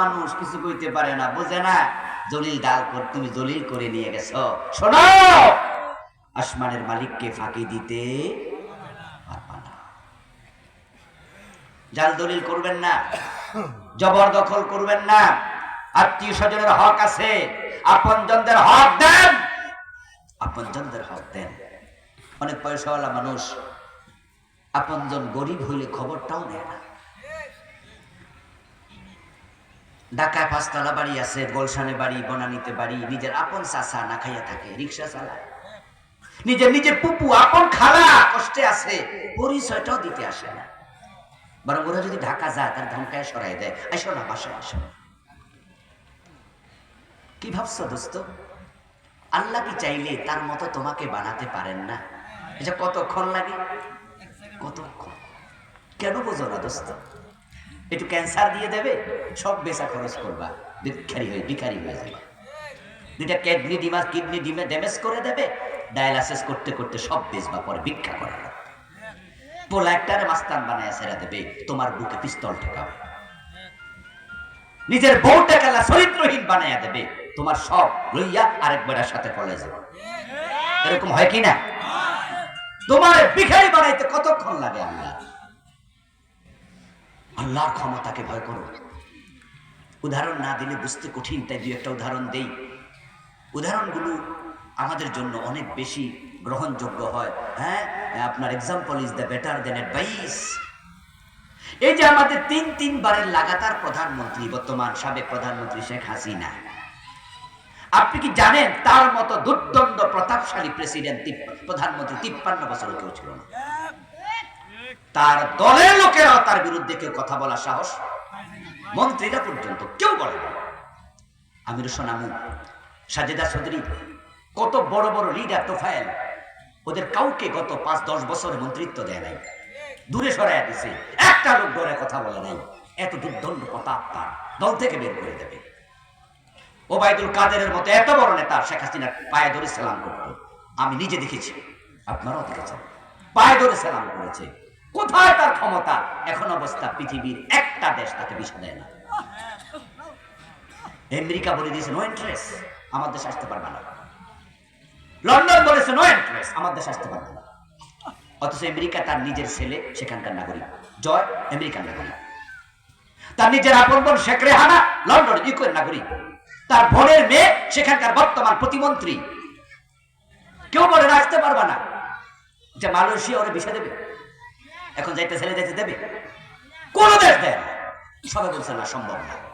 মানুষ কিছু কইতে পারে না, বোঝে না? দলিল ডাল কর তুমি দলিল করে নিয়ে গেছো। শোনো! আসমানের মালিককে ফাঁকি দিতে জাল দলিল করবেন না জবরদখল করবেন না আত্মীয় স্বজনের হক আছে, আপনজনদের হক দেন। আপনজনদের হক দেন। অনেক পয়সাওয়ালা মানুষ আপনজন গরিব হইলে খবরটাও নেয় না। ঢাকায় পাঁচতলা বাড়ি আছে, গোলশানে বাড়ি, বনানীতে বাড়ি, নিজের আপন চাষা না খাইয়া থাকে, রিক্সা চালায়। নিজের নিজের পুপু আপন খালা, কষ্টে আছে, পরিচয়টাও দিতে আসে না। বরং ওরা যদি ঢাকা যায়, তার ধমকায় সরাই দেয়। আসো না বাসায়, আসো। কি ভাবছ দোস্ত? আল্লাহ কি চাইলে তার মতো তোমাকে বানাতে পারেন না? এটা কতক্ষণ লাগে? কতক্ষণ? কেন বোঝো না দোস্ত? একটু ক্যান্সার দিয়ে দেবে, সব বেচা খরচ করবা। ভিখারি হয়ে ভিখারি হয়ে যাবে। দুইটা কিডনি ডিমা, কিডনি ডিমে ড্যামেজ করে দেবে ডায়ালাসিস করতে করতে সব বেচবা, পরে ভিক্ষা করে পোলা মাস্তান বানায় ছেড়ে দেবে, তোমার বুকে পিস্তল ঠেকাবে। নিজের বউটা খেলা চরিত্রহীন বানাইয়া দেবে, তোমার সব লইয়া আরেকবারের সাথে পলে যাবে। এরকম হয় কি না? তোমার ভিখারি বানাইতে কতক্ষণ আল্লাহর ক্ষমতাকে ভয় করো। উদাহরণ না দিলে বুঝতে কঠিন, তাই দু একটা উদাহরণ দেই। উদাহরণগুলো আমাদের জন্য অনেক বেশি গ্রহণযোগ্য হয়। হ্যাঁ আপনার example is the better than advice এই যে আমাদের তিন তিনবারের লাগাতার প্রধানমন্ত্রী, বর্তমান সাবেক প্রধানমন্ত্রী শেখ হাসিনা। আপনি কি জানেন তার মতো দুর্দণ্ড প্রতাপশালী প্রেসিডেন্ট প্রধানমন্ত্রী তিপ্পান্ন বছর কেউ ছিল না? তার দলের লোকেরাও তার বিরুদ্ধে কেউ কথা বলার সাহস মন্ত্রীরা পর্যন্ত কেউ বলে আমির সোনামু সাজেদা চৌধুরী, কত বড় বড় লিডার তোফায়েল, ওদের কাউকে গত পাঁচ, দশ বছরে মন্ত্রিত্ব দেয় নাই। দূরে সরাই দিছে। একটা লোক ধরে কথা বলে নাই। এত দুর্দণ্ড প্রতাপ তার দল থেকে বের করে দেবে। ওবায়দুল কাদেরের মতো এত বড় নেতা শেখ হাসিনার পায়ে ধরে সালাম করতো। আমি নিজে দেখেছি। আপনারাও দেখেছেন। পায়ে ধরে সালাম করেছে। কোথায় তার ক্ষমতা? এখন অবস্থা পৃথিবীর একটা দেশ তাকে বিষয় দেয় না। আমেরিকা বলে দিয়েছে নো ইন্টারেস্ট আমার দেশে আসতে পারবে না। লন্ডন বলেছে নো ইন্টারেস্ট আমার দেশে আসতে পারবে না। অথচ আমেরিকা তার নিজের ছেলে, সেখানকার নাগরিক। জয় আমেরিকার নাগরিক। তার নিজের আপন বোন শেখ রেহানা, লন্ডন ইউক্রেন নাগরিক। তার বোনের মেয়ে, সেখানকার বর্তমান প্রতিমন্ত্রী। কেউ বলে আসতে পারবে না। যে মালয়েশিয়া ওরা বিষয় দেবে। এখন যাইতে ছেলে যাইতে দেবে? কোনো দেশ দেয় সবাই বলছে না সম্ভব না।